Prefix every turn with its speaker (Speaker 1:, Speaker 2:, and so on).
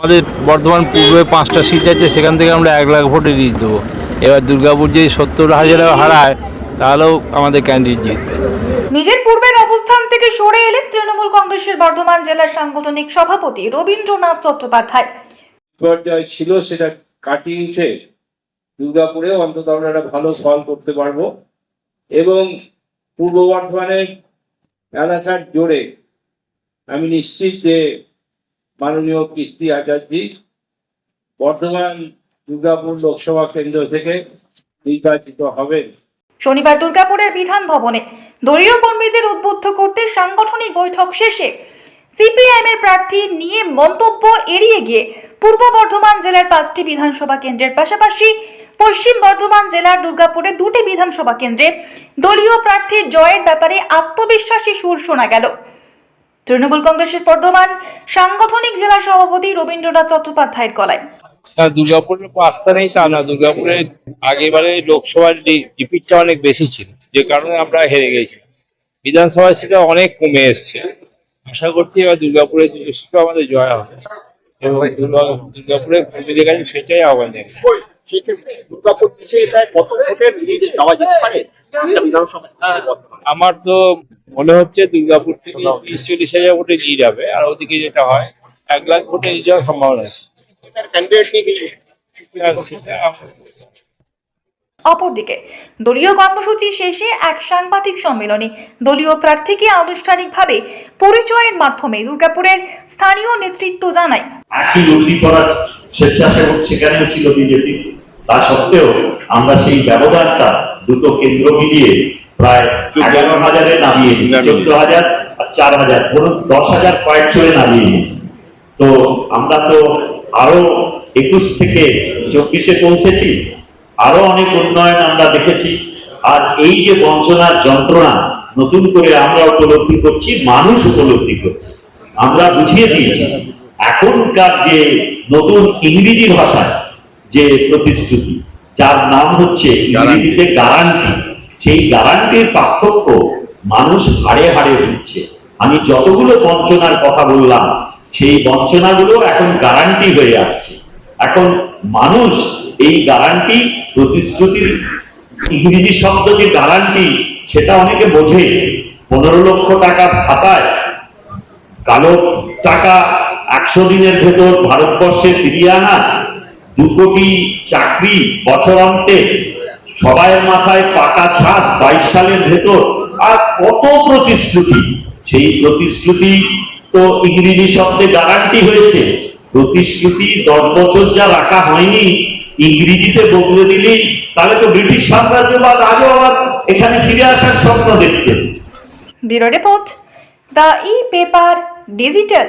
Speaker 1: আমাদের বর্ধমান পূর্বে পাঁচটা সিট আছে সেখান থেকে আমরা এক লাখ ভোটে জিত দেবো। এবার দুর্গাপুর যদি সত্তর হাজারেও হারায় তাহলেও আমাদের ক্যান্ডিডেট জিতবে।
Speaker 2: নিজের পূর্বের অবস্থান থেকে সরে এলেন তৃণমূল কংগ্রেসের বর্ধমান জেলার সাংগঠনিক সভাপতি রবীন্দ্রনাথ চট্টোপাধ্যায়।
Speaker 3: বিপর্যয় ছিল সেটা কাটিয়ে উঠে দুর্গাপুরেও অন্তত আমরা একটা ভালো ফল করতে পারব। এবং পূর্ব বর্ধমানের এলাকার জোরে আমি নিশ্চিত যে মাননীয় কীর্তি আচার্যি বর্ধমান দুর্গাপুর লোকসভা কেন্দ্র থেকে নির্বাচিত হবেন।
Speaker 2: শনিবার দুর্গাপুরের বিধান ভবনে দলীয় কর্মীদের উদ্বুদ্ধ করতে সাংগঠনিক বৈঠক শেষে সিপিআইএম এর প্রার্থী নিয়ে মন্তব্য এড়িয়ে গিয়ে পূর্ব বর্ধমান জেলার পাঁচটি বিধানসভা কেন্দ্রের পাশাপাশি পশ্চিম বর্ধমান জেলার দুর্গাপুরে দুটি বিধানসভা কেন্দ্রে দলীয় প্রার্থীর জয়ের ব্যাপারে আত্মবিশ্বাসী সুর শোনা গেল। তৃণমূল কংগ্রেসের বর্ধমান সাংগঠনিক জেলা সভাপতি রবীন্দ্রনাথ চট্টোপাধ্যায়ের গলায়।
Speaker 1: দুর্গাপুরের পাঁচটা নেই তা না দুর্গাপুরে আগেবারে লোকসভার রিপিটটা অনেক বেশি ছিল যে কারণে আমরা হেরে গেছি বিধানসভা সেটা অনেক কমে এসছে। আশা করছি এবার দুর্গাপুরে দুটো সিটও আমাদের জয় হবে। এবং দুর্গা- দুর্গাপুরে কর্মীদের কাছে সেটাই আহ্বান জানাই
Speaker 4: দুর্গাপুর কত ভোটের যাওয়া যেতে পারে?
Speaker 1: আমার তো মনে হচ্ছে দুর্গাপুর থেকে তিরিশ চল্লিশ হাজার ভোটে নিয়ে যাবে আর ওদিকে যেটা হয় এক লাখ ভোটে নিয়ে যাওয়ার সম্ভাবনা আছে। আমরা-
Speaker 2: অপরদিকে দলীয় কর্মসূচি শেষে এক সাংবাদিক সম্মেলনে দলীয় প্রার্থীকে আনুষ্ঠানিকভাবে পরিচয়ের মাধ্যমে দুর্গাপুরের স্থানীয় নেতৃত্ব জানায়।
Speaker 5: একই নদী করার স্বেচ্ছাসেবক সেখানেও ছিল বিজেপি। তা সত্ত্বেও আমরা সেই ব্যবধানটা দুটো কেন্দ্র মিলিয়ে প্রায় এগারো হাজারে নামিয়ে চোদ্দ হাজার আর চার হাজার। ধরুন দশ হাজার কয়েকশোরে নামিয়ে দিয়েছি। তো আমরা তো আরও একুশ থেকে চব্বিশে পৌঁছেছি। আরও অনেক উন্নয়ন আমরা দেখেছি। আর এই যে বঞ্চনার যন্ত্রণা নতুন করে আমরা উপলব্ধি করছি মানুষ উপলব্ধি করছে। আমরা বুঝিয়ে দিয়েছি এখনকার যে নতুন ইংরেজি ভাষায় যে প্রতিশ্রুতি যার নাম হচ্ছে ইংরেজিতে গ্যারান্টি সেই গ্যারান্টির পার্থক্য মানুষ হাড়ে হাড়ে হচ্ছে আমি যতগুলো বঞ্চনার কথা বললাম সেই বঞ্চনাগুলো এখন গ্যারান্টি হয়ে আসছে। এখন মানুষ এই গ্যারান্টি প্রতিশ্রুতির ইংরেজি শব্দ যে গ্যারান্টি সেটা অনেকে বোঝে। পনেরো লক্ষ টাকার খাতায় কালো টাকা একশো দিনের ভেতর ভারতবর্ষে ফিরিয়ে আনা দু কোটি চাকরি বছর অন্তে। সবাইয়ের মাথায় পাকা ছাদ বাইশ সালের ভেতর। আর কত প্রতিশ্রুতি? সেই প্রতিশ্রুতি তো ইংরেজি শব্দে গ্যারান্টি হয়েছে। প্রতিশ্রুতি দশ বছর যা রাখা হয়নি, ইংরেজিতে বদলে দিলেই তাহলে তো ব্রিটিশ সাম্রাজ্যবাদ আজও আবার এখানে ফিরে আসার স্বপ্ন দেখতেন
Speaker 2: bureau report, the E paper digital.